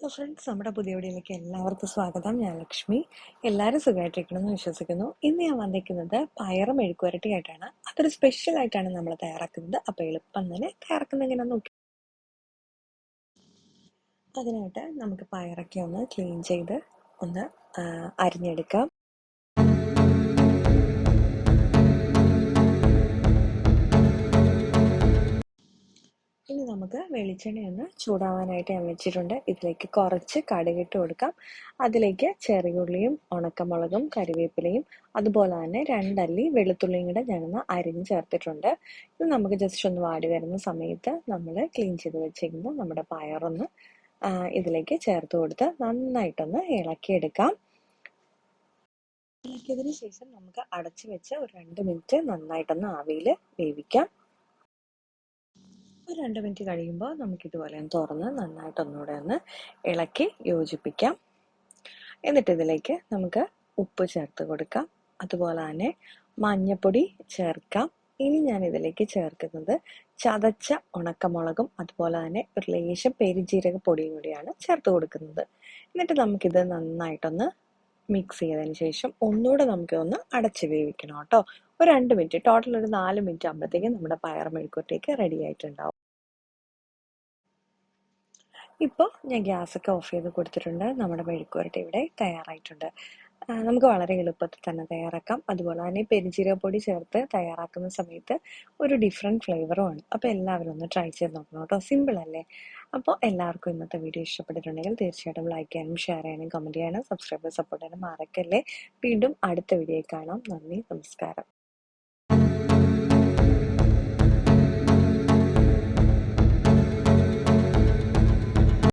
Hello friends നമ്മുടെ പുതിയ വീഡിയോയിലേക്ക് എല്ലാവർക്കും സ്വാഗതം. ഞാൻ ലക്ഷ്മി. എല്ലാവരും സുഖമായിട്ടിരിക്കണമെന്ന് വിശ്വസിക്കുന്നു. ഇന്ന് ഞാൻ വന്നിരിക്കുന്നത് പയറും എഴുക്കുവരട്ടി ആയിട്ടാണ് അതൊരു സ്പെഷ്യൽ ആയിട്ടാണ് നമ്മൾ തയ്യാറാക്കുന്നത്. അപ്പോൾ എളുപ്പം തന്നെ തയ്യാറാക്കുന്നത് എങ്ങനെ നോക്കി. അതിനായിട്ട് നമുക്ക് പയറൊക്കെ ഒന്ന് ക്ലീൻ ചെയ്ത് ഒന്ന് അരിഞ്ഞെടുക്കാം. ഇനി നമുക്ക് വെളിച്ചെണ്ണ ഒന്ന് ചൂടാവാനായിട്ട് ഞാൻ വെച്ചിട്ടുണ്ട് ഇതിലേക്ക് കുറച്ച് കടുകിട്ട് കൊടുക്കാം. അതിലേക്ക് ചെറിയുള്ളിയും ഉണക്കമുളകും കറിവേപ്പിലയും അതുപോലെ തന്നെ രണ്ടല്ലി വെളുത്തുള്ളിയും കൂടെ ഞാനൊന്ന് അരിഞ്ഞ് ചേർത്തിട്ടുണ്ട്. ഇത് നമുക്ക് ജസ്റ്റ് ഒന്ന് വാടി വരുന്ന സമയത്ത് നമ്മൾ ക്ലീൻ ചെയ്ത് വെച്ചിരിക്കുന്ന നമ്മുടെ പയറൊന്ന് ഇതിലേക്ക് ചേർത്ത് കൊടുത്ത് നന്നായിട്ടൊന്ന് ഇളക്കിയെടുക്കാം. ഇളക്കിയതിന് ശേഷം നമുക്ക് അടച്ചു വെച്ച് ഒരു രണ്ട് മിനിറ്റ് നന്നായിട്ടൊന്ന് ആവിയിൽ വേവിക്കാം. ഒരു രണ്ട് മിനിറ്റ് കഴിയുമ്പോൾ നമുക്ക് ഇതുപോലെ ഒന്ന് തുറന്ന് നന്നായിട്ട് ഒന്നുകൂടെ ഒന്ന് ഇളക്കി യോജിപ്പിക്കാം. എന്നിട്ട് ഇതിലേക്ക് നമുക്ക് ഉപ്പ് ചേർത്ത് കൊടുക്കാം. അതുപോലെ തന്നെ മഞ്ഞപ്പൊടി ചേർക്കാം. ഇനി ഞാൻ ഇതിലേക്ക് ചേർക്കുന്നത് ചതച്ച ഉണക്കമുളകും അതുപോലെ തന്നെ ഒരു ലേശം പെരുജീരക പൊടിയും കൂടിയാണ് ചേർത്ത് കൊടുക്കുന്നത്. എന്നിട്ട് നമുക്കിത് നന്നായിട്ടൊന്ന് മിക്സ് ചെയ്തതിന് ശേഷം ഒന്നുകൂടെ നമുക്ക് ഒന്ന് അടച്ച് വേവിക്കണം കേട്ടോ. ഒരു രണ്ട് മിനിറ്റ് ടോട്ടൽ ഒരു നാല് മിനിറ്റ് ആകുമ്പോഴത്തേക്കും നമ്മുടെ പയർ മെഴുക്കുവരട്ടിക്ക് റെഡി ആയിട്ടുണ്ടാവും. ഇപ്പോൾ ഞാൻ ഗ്യാസൊക്കെ ഓഫ് ചെയ്ത് കൊടുത്തിട്ടുണ്ട്. നമ്മുടെ മെഴുക്കുവരട്ടി ഇവിടെ തയ്യാറായിട്ടുണ്ട്. നമുക്ക് വളരെ എളുപ്പത്തിൽ തന്നെ തയ്യാറാക്കാം. അതുപോലെ തന്നെ പെരിഞ്ചീരകപ്പൊടി ചേർത്ത് തയ്യാറാക്കുന്ന സമയത്ത് ഒരു ഡിഫറെന്റ് ഫ്ലേവറുമാണ് അപ്പോൾ എല്ലാവരും ഒന്ന് ട്രൈ ചെയ്ത് നോക്കണം കേട്ടോ. സിമ്പിൾ അല്ലേ? അപ്പോൾ എല്ലാവർക്കും ഇന്നത്തെ വീഡിയോ ഇഷ്ടപ്പെട്ടിട്ടുണ്ടെങ്കിൽ തീർച്ചയായിട്ടും ലൈക്ക് ചെയ്യാനും ഷെയർ ചെയ്യാനും കമന്റ് ചെയ്യാനും സബ്സ്ക്രൈബ് സപ്പോർട്ട് ചെയ്യാനും മറക്കല്ലേ? വീണ്ടും അടുത്ത വീഡിയോയിൽ കാണാം. നന്ദി നമസ്കാരം.